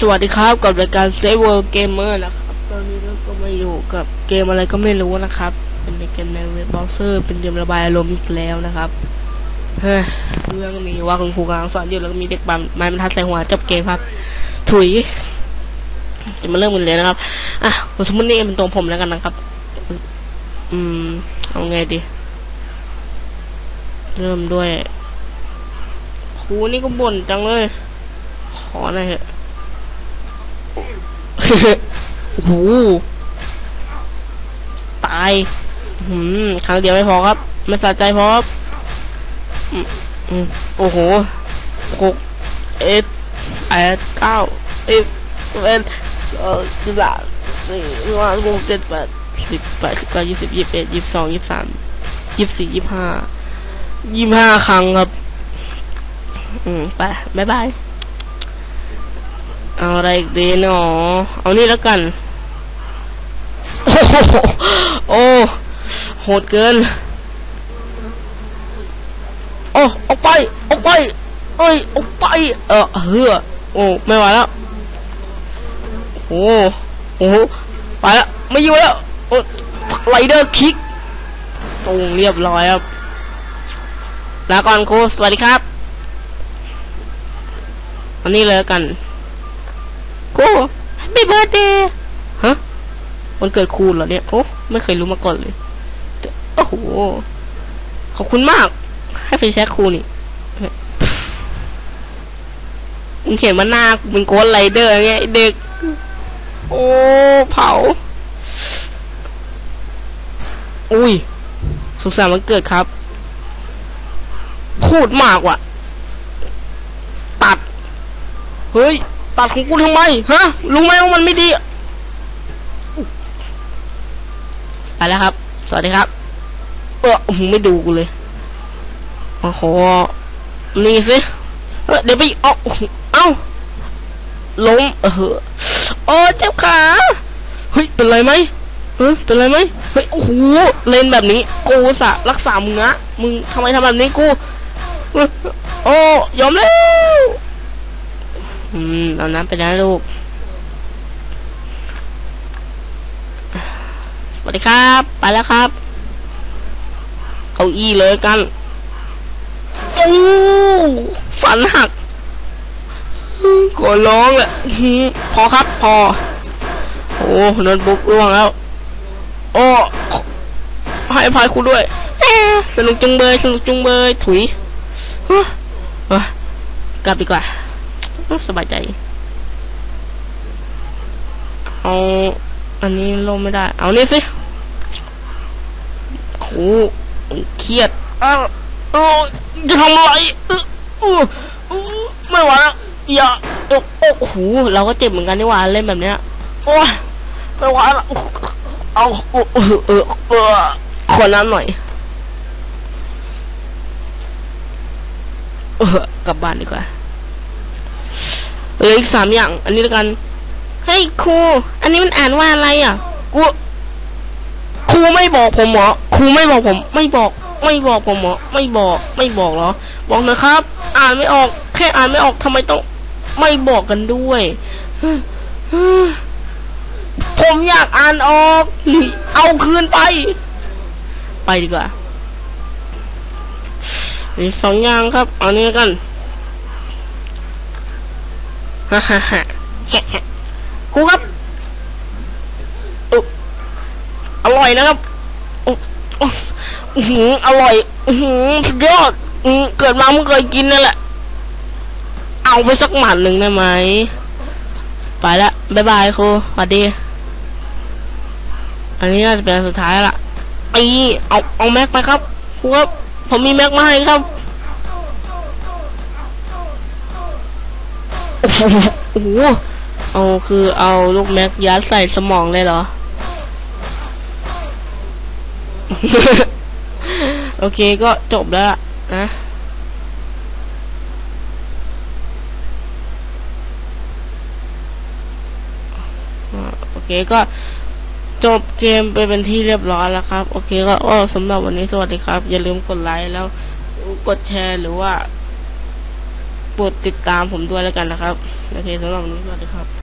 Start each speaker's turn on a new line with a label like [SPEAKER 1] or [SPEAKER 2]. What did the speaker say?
[SPEAKER 1] สวัสดีครับกับรายการเซเวอร์เกมเมอร์นะครับตอนนี้เราก็มาอยู่กับเกมอะไรก็ไม่รู้นะครับ เป็นในเกมในเว็บเบราว์เซอร์เป็นเกมระบายอารมณ์อีกแล้วนะครับเฮ้ยเรื่องมีว่าคุณครูกำลังสอนอยู่แล้วก็มีเด็กปั๊มไม้บรรทัดใส่หัวจบเกมครับ ถุย จะมาเริ่มกันเลยนะครับอะสมมตินี่เป็นตัวผมแล้วกันนะครับ อืมเอาไงดี เริ่มด้วยครูนี่ก็บ่นจังเลย ขอหน่อยเถอะ โอ้โหตายหืมครั้งเดียวไม่พอครับไม่สะใจพอครับอืมอืมโอ้โหหกเอ็ดแปดเก้าเอ็ดเอ็ดเออสิบสามสี่ห้าหกเจ็ดแปดสิบแปดสิบเก้ายี่สิบยี่สิบเอ็ดยี่สิบสองยี่สิบสามยี่สิบสี่ยี่สิบห้ายี่สิบห้าครั้งครับ อืมไปบ๊ายบาย เอาอะไรอีกดีเนาะเอานี่แล้วกัน โอ้โหโอ้โหดเกิน โอ้ออกไปออกไปเอ้ยออกไป เออเฮือโอ้ไม่ไหวแล้วโอ้โอ้ไปแล้วไม่อยู่แล้วโอ้ไรเดอร์คิกตรงเรียบร้อยครับลาก่อนครูสวัสดีครับอันนี้เลยกัน กูไม่เบิร์ดเดย์ฮะวันเกิดครูเหรอเนี่ยโอ้ไม่เคยรู้มาก่อนเลยโอ้โหขอบคุณมาก ให้ไปแช็คคูนี่มึงเห็นมาหน้ากูเป็นโกดไรเดอร์ไงไอ้เด็ก โอ้เผา อุ้ยสุขสันต์วันเกิดครับ พูดมากว่ะ ตัด เฮ้ย ตัดของกูทำไมฮะรู้ไหมว่ามันไม่ดีไปแล้วครับ สวัสดีครับ เออมึงไม่ดูกูเลยโอ้โหนี่สิเออเดี๋ยวไปเอาเอ้าล้มเออโอ้เจ็บขาเฮ้ยเป็นไรไหมเออเป็นไรไหมเฮ้ยโอ้โหเล่นแบบนี้ กูสะรักษามึงนะมึงทำไมทำแบบนี้กูโอ้ยอมแล้ว อืมเอาน้ำไปนะลูกสวัสดีครับ ไปแล้วครับ เก้าอี้เลยกันโอ้ฝันหักขอร้องแหละพอครับพอ โอ้โน้ตบุ๊กร่วงแล้ว โอ้ให้อภัยครูด้วยสนุกจุงเบยสนุกจุงเบยถุยกลับดีกว่า สบายใจ เอา อันนี้ลงไม่ได้ เอานี่สิโอ้เครียดอ้าวโอ้จะทำอะไรโอ้โอ้ไม่ไหวแล้วอย่าโอ้โอ้โหเราก็เจ็บเหมือนกันนี่หว่าเล่นแบบเนี้ยโอ้ยไม่ไหวแล้วเอาเออเออเออเออขอน้ำหน่อยเออกลับบ้านดีกว่า เหลืออีกสามอย่าง อันนี้แล้วกันเฮ้ยครู อันนี้มันอ่านว่าอะไรอะกูครูไม่บอกผมเหรอครูไม่บอกผม ไม่บอก ไม่บอกผมเหรอไม่บอก ไม่บอกเหรอ บอกนะครับ อ่านไม่ออก แค่อ่านไม่ออกทำไมต้อง ไม่บอกกันด้วยผมอยากอ่านออก เอาคืนไป ไปดีกว่าอีกสองอย่างครับ เอานี้กัน ฮ่าฮ่าฮ่าครูครับอร่อยนะครับอืออร่อย อือสุดยอดเกิดมาเมื่เคยกินนั่นแหละ เอาไปสักหมัดหนึ่งได้ไหม ไปละบายบายครูสวัสดี อันนี้น่าจะเป็นสุดท้ายละไอเอาเอาแม็กไปครับครูครับ ผมมีแม็กมาให้ครับ โอ้โหเอาคือเอาลูกแม็กยัดใส่สมองเลยเหรอ โอเคก็จบแล้วนะโอเคก็จบเกมไปเป็นที่เรียบร้อยแล้วครับ โอเคก็อ้สำหรับวันนี้สวัสดีครับ อย่าลืมกดไลค์แล้วกดแชร์หรือว่า โปรดติดตามผมด้วยแล้วกันนะครับ โอเคสำหรับวันนี้สวัสดีครับ